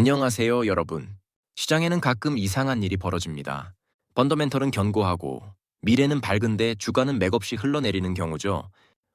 안녕하세요, 여러분. 시장에는 가끔 이상한 일이 벌어집니다. 펀더멘털은 견고하고 미래는 밝은데 주가는 맥없이 흘러내리는 경우죠.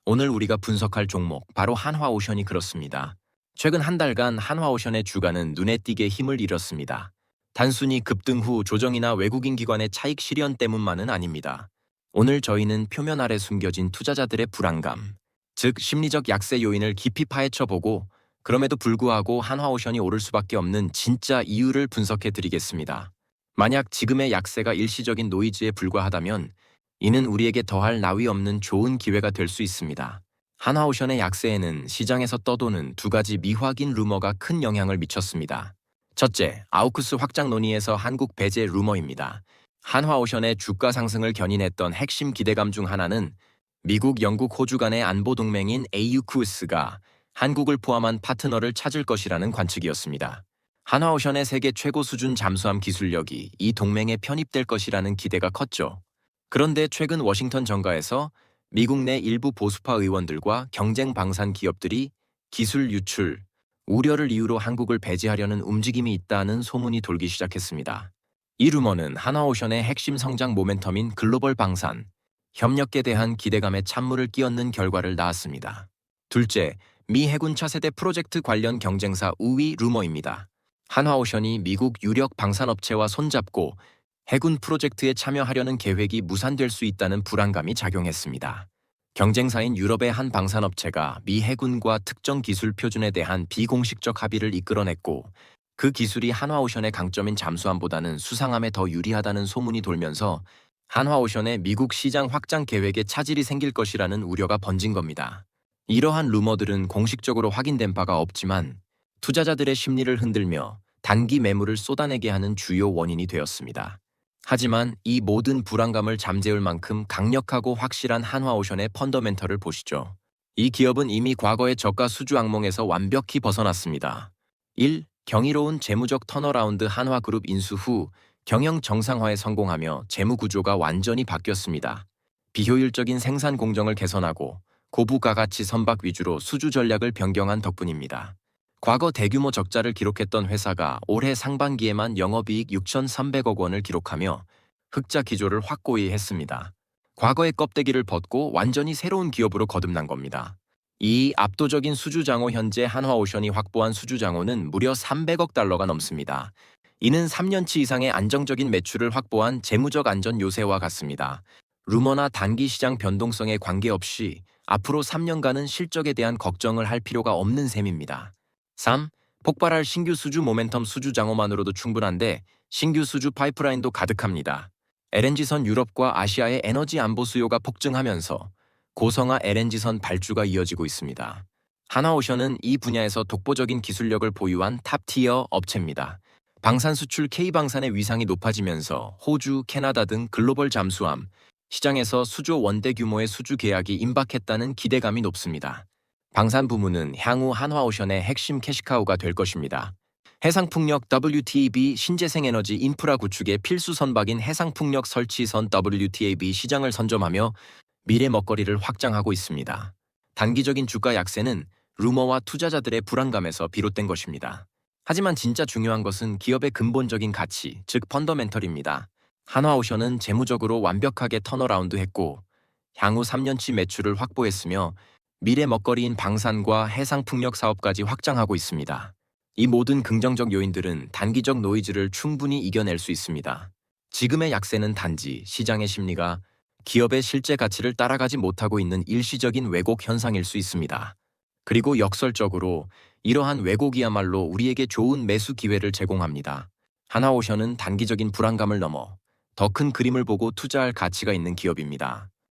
오늘 우리가 분석할 종목 바로 한화오션이 그렇습니다. 최근 한 달간 한화오션의 주가는 눈에 띄게 힘을 잃었습니다. 단순히 급등 후 조정이나 외국인 기관의 차익 실현 때문만은 아닙니다. 오늘 저희는 표면 아래 숨겨진 투자자들의 불안감, 즉 심리적 약세 요인을 깊이 파헤쳐 보고 그럼에도 불구하고 한화오션이 오를 수밖에 없는 진짜 이유를 분석해 드리겠습니다. 만약 지금의 약세가 일시적인 노이즈에 불과하다면 이는 우리에게 더할 나위 없는 좋은 기회가 될 수 있습니다. 한화오션의 약세에는 시장에서 떠도는 두 가지 미확인 루머가 큰 영향을 미쳤습니다. 첫째, 아우쿠스 확장 논의에서 한국 배제 루머입니다. 한화오션의 주가 상승을 견인했던 핵심 기대감 중 하나는 미국, 영국, 호주 간의 안보 동맹인 AUKUS가 한국을 포함한 파트너를 찾을 것이라는 관측이었습니다. 한화오션의 세계 최고 수준 잠수함 기술력이 이 동맹에 편입될 것이라는 기대가 컸죠. 그런데 최근 워싱턴 정가에서 미국 내 일부 보수파 의원들과 경쟁 방산 기업들이 기술 유출, 우려를 이유로 한국을 배제하려는 움직임이 있다는 소문이 돌기 시작했습니다. 이 루머는 한화오션의 핵심 성장 모멘텀인 글로벌 방산, 협력에 대한 기대감에 찬물을 끼얹는 결과를 낳았습니다. 둘째, 미 해군 차세대 프로젝트 관련 경쟁사 우위 루머입니다. 한화오션이 미국 유력 방산업체와 손잡고 해군 프로젝트에 참여하려는 계획이 무산될 수 있다는 불안감이 작용했습니다. 경쟁사인 유럽의 한 방산업체가 미 해군과 특정 기술 표준에 대한 비공식적 합의를 이끌어냈고 그 기술이 한화오션의 강점인 잠수함보다는 수상함에 더 유리하다는 소문이 돌면서 한화오션의 미국 시장 확장 계획에 차질이 생길 것이라는 우려가 번진 겁니다. 이러한 루머들은 공식적으로 확인된 바가 없지만 투자자들의 심리를 흔들며 단기 매물을 쏟아내게 하는 주요 원인이 되었습니다. 하지만 이 모든 불안감을 잠재울 만큼 강력하고 확실한 한화오션의 펀더멘털을 보시죠. 이 기업은 이미 과거의 저가 수주 악몽에서 완벽히 벗어났습니다. 1. 경이로운 재무적 턴어라운드 한화그룹 인수 후 경영 정상화에 성공하며 재무 구조가 완전히 바뀌었습니다. 비효율적인 생산 공정을 개선하고 고부가가치 선박 위주로 수주 전략을 변경한 덕분입니다. 과거 대규모 적자를 기록했던 회사가 올해 상반기에만 영업이익 6,300억 원을 기록하며 흑자 기조를 확고히 했습니다. 과거의 껍데기를 벗고 완전히 새로운 기업으로 거듭난 겁니다. 이 압도적인 수주장호 현재 한화오션이 확보한 수주장호는 무려 300억 달러가 넘습니다. 이는 3년치 이상의 안정적인 매출을 확보한 재무적 안전 요새와 같습니다. 루머나 단기 시장 변동성에 관계없이 앞으로 3년간은 실적에 대한 걱정을 할 필요가 없는 셈입니다. 3. 폭발할 신규 수주 모멘텀 수주 장호만으로도 충분한데 신규 수주 파이프라인도 가득합니다. LNG선 유럽과 아시아의 에너지 안보 수요가 폭증하면서 고성화 LNG선 발주가 이어지고 있습니다. 하나오션은 이 분야에서 독보적인 기술력을 보유한 탑티어 업체입니다. 방산 수출 K방산의 위상이 높아지면서 호주, 캐나다 등 글로벌 잠수함, 시장에서 수조 원대 규모의 수주 계약이 임박했다는 기대감이 높습니다. 방산 부문은 향후 한화오션의 핵심 캐시카우가 될 것입니다. 해상풍력 WTAB 신재생에너지 인프라 구축의 필수 선박인 해상풍력 설치선 WTAB 시장을 선점하며 미래 먹거리를 확장하고 있습니다. 단기적인 주가 약세는 루머와 투자자들의 불안감에서 비롯된 것입니다. 하지만 진짜 중요한 것은 기업의 근본적인 가치, 즉 펀더멘털입니다. 한화오션은 재무적으로 완벽하게 턴어라운드 했고 향후 3년치 매출을 확보했으며 미래 먹거리인 방산과 해상풍력 사업까지 확장하고 있습니다. 이 모든 긍정적 요인들은 단기적 노이즈를 충분히 이겨낼 수 있습니다. 지금의 약세는 단지 시장의 심리가 기업의 실제 가치를 따라가지 못하고 있는 일시적인 왜곡 현상일 수 있습니다. 그리고 역설적으로 이러한 왜곡이야말로 우리에게 좋은 매수 기회를 제공합니다. 하나오션은 단기적인 불안감을 넘어 더 큰 그림을 보고 투자할 가치가 있는 기업입니다.